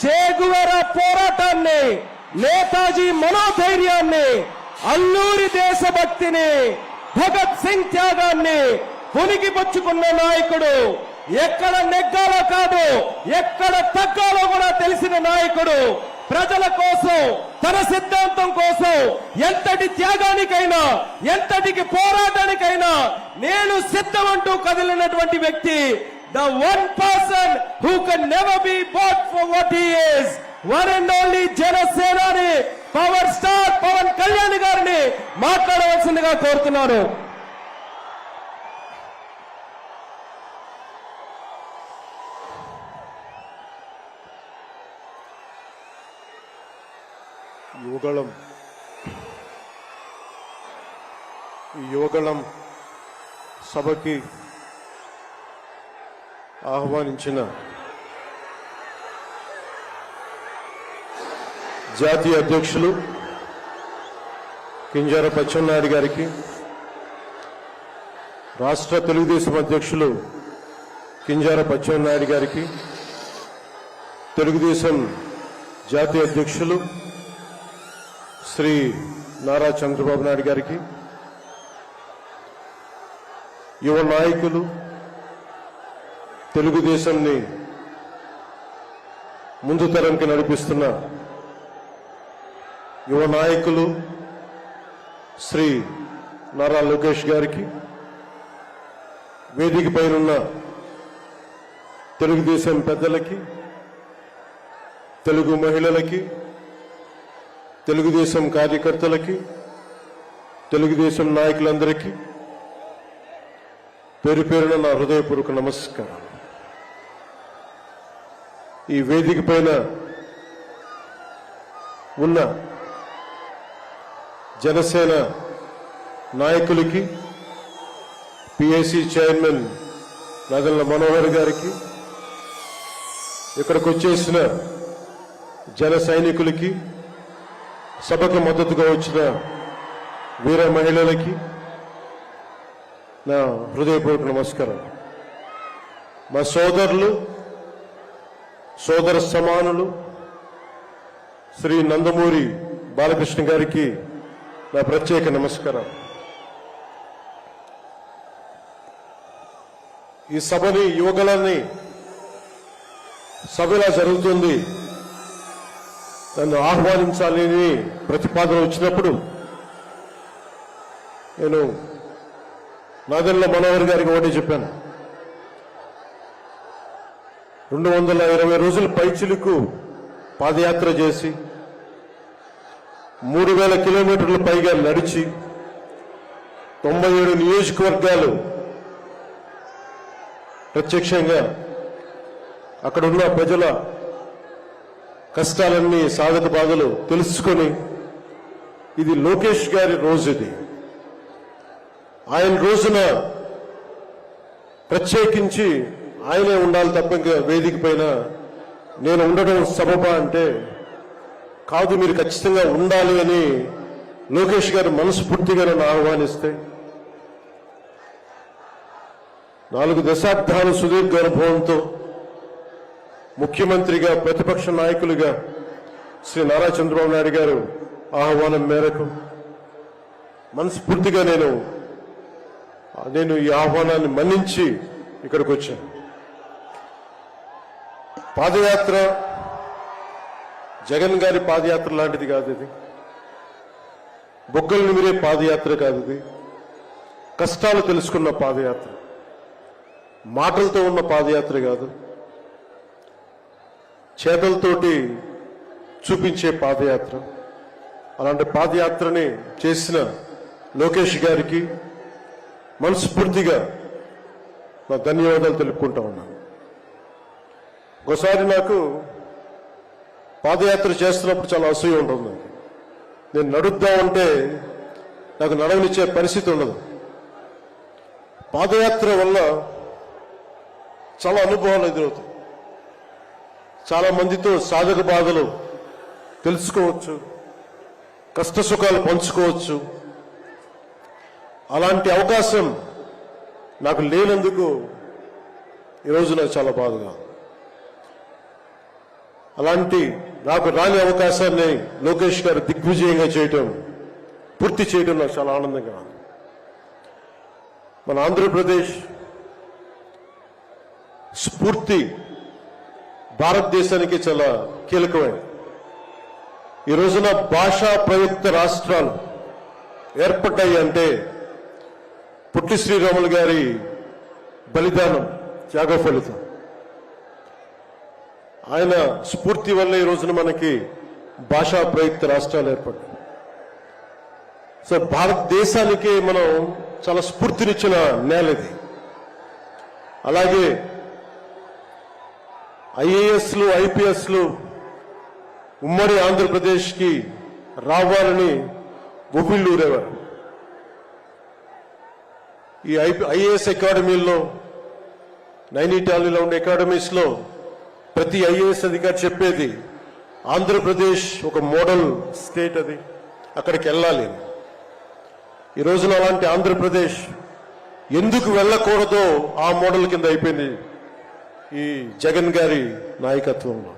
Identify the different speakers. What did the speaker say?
Speaker 1: చేగువర పోరాటాన్ని నేతాజీ మనోధైర్యాన్ని అల్లూరి దేశభక్తిని భగత్ సింగ్ త్యాగాన్ని పునికిపుచ్చుకున్న నాయకుడు ఎక్కడ నెగ్గాలో కాదు ఎక్కడ తగ్గాలో కూడా తెలిసిన నాయకుడు ప్రజల కోసం తన సిద్ధాంతం కోసం ఎంతటి త్యాగానికైనా ఎంతటికి పోరాటానికైనా నేను సిద్ధమంటూ కదిలినటువంటి వ్యక్తి the one person who can never be bought for what he is, one and only జనసేనాని పవర్ స్టార్ పవన్ కళ్యాణ్ గారిని మాట్లాడవలసిందిగా కోరుతున్నాను.
Speaker 2: యువగళం యువగళం సభకి ఆహ్వానించిన జాతీయ అధ్యక్షులు కింజార పచ్చెన్నాయుడు గారికి రాష్ట్ర తెలుగుదేశం అధ్యక్షులు కింజార పచ్చెన్నాయుడు గారికి తెలుగుదేశం జాతీయ అధ్యక్షులు శ్రీ నారా చంద్రబాబు నాయుడు గారికి యువ నాయకులు తెలుగుదేశంని ముందు తరంకి నడిపిస్తున్న యువ నాయకులు శ్రీ నారా లోకేష్ గారికి వేదిక పైనున్న తెలుగుదేశం పెద్దలకి తెలుగు మహిళలకి తెలుగుదేశం కార్యకర్తలకి తెలుగుదేశం నాయకులందరికీ పేరు పేరున నా హృదయపూర్వక నమస్కారం ఈ వేదిక పైన ఉన్న జనసేన నాయకులకి పిఐసి చైర్మన్ నగల్ల మనోహర్ గారికి ఇక్కడికి వచ్చేసిన జన సైనికులకి సభకు మద్దతుగా వచ్చిన వీర మహిళలకి నా హృదయపూర్వక నమస్కారం మా సోదరులు సోదర సమానులు శ్రీ నందమూరి బాలకృష్ణ గారికి నా ప్రత్యేక నమస్కారం. ఈ సభని యువకులని సభ ఇలా జరుగుతుంది. నన్ను ఆహ్వానించాలని ప్రతిపాదన వచ్చినప్పుడు నేను నాదెల్ల మనోహర్ గారికి ఒకటి చెప్పాను. రెండు వందల ఇరవై రోజుల పైచిలుకు పాదయాత్ర చేసి మూడు వేల కిలోమీటర్ల పైగా నడిచి తొంభై ఏడు నియోజకవర్గాలు ప్రత్యక్షంగా అక్కడున్న ప్రజల కష్టాలన్నీ సాధక బాధలు తెలుసుకొని ఇది లోకేష్ గారి రోజు ఇది. ఆయన రోజున ప్రత్యేకించి ఆయనే ఉండాలి తప్ప ఇంకా వేదిక పైన నేను ఉండడం సబబా అంటే కాదు మీరు ఖచ్చితంగా ఉండాలి అని లోకేష్ గారు మనస్ఫూర్తిగా నన్ను ఆహ్వానిస్తే నాలుగు దశాబ్దాల సుదీర్ఘ అనుభవంతో ముఖ్యమంత్రిగా ప్రతిపక్ష నాయకులుగా శ్రీ నారా చంద్రబాబు నాయుడు గారు ఆహ్వానం మేరకు మనస్ఫూర్తిగా నేను నేను ఈ ఆహ్వానాన్ని మన్నించి ఇక్కడికి వచ్చాను. పాదయాత్ర జగన్ గారి పాదయాత్ర లాంటిది కాదు ఇది. బొగ్గలు నిమిరే పాదయాత్ర కాదు ఇది. కష్టాలు తెలుసుకున్న పాదయాత్ర. మాటలతో ఉన్న పాదయాత్ర కాదు. చేతలతోటి చూపించే పాదయాత్ర. అలాంటి పాదయాత్రని చేసిన లోకేష్ గారికి మనస్ఫూర్తిగా నా ధన్యవాదాలు తెలుపుకుంటా ఉన్నాను. ఒకసారి నాకు పాదయాత్ర చేస్తున్నప్పుడు చాలా అసూయ ఉంటుంది. నేను నడుద్దామంటే నాకు నడవనిచ్చే పరిస్థితి ఉండదు. పాదయాత్ర వల్ల చాలా అనుభవాలు ఎదురవుతాయి. చాలా మందితో సాధక బాధలు తెలుసుకోవచ్చు. కష్ట సుఖాలు పంచుకోవచ్చు. అలాంటి అవకాశం నాకు లేనందుకు ఈరోజు నాకు చాలా బాధగా ఉంది. అలాంటి నాకు రాని అవకాశాన్ని లోకేష్ గారు దిగ్విజయంగా చేయటం పూర్తి చేయడం నాకు చాలా ఆనందంగా ఉంది. మన ఆంధ్రప్రదేశ్ స్ఫూర్తి భారతదేశానికి చాలా కీలకమైనది ఈ రోజున భాషా ప్రయుక్త రాష్ట్రాలు ఏర్పడ్డాయి అంటే పుట్టి శ్రీరాములు గారి బలిదానం త్యాగ ఫలితం ఆయన స్ఫూర్తి వల్ల ఈ రోజున మనకి భాషా ప్రయుక్త రాష్ట్రాలు ఏర్పడ్డాయి. సో భారతదేశానికి మనం చాలా స్ఫూర్తినిచ్చిన నేల ఇది. అలాగే ఐఏఎస్లు ఐపీఎస్లు ఉమ్మడి ఆంధ్రప్రదేశ్కి రావాలని ఉవ్విళ్ళూరేవారు. ఈ ఐఏఎస్ అకాడమీల్లో నైనిటాలీలో ఉండే అకాడమీస్లో ప్రతి ఐఏఎస్ అధికారి చెప్పేది ఆంధ్రప్రదేశ్ ఒక మోడల్ స్టేట్ అది అక్కడికి వెళ్ళాలి. ఈ రోజున అలాంటి ఆంధ్రప్రదేశ్ ఎందుకు వెళ్ళకూడదో ఆ మోడల్ కింద అయిపోయింది ఈ జగన్ గారి నాయకత్వంలో.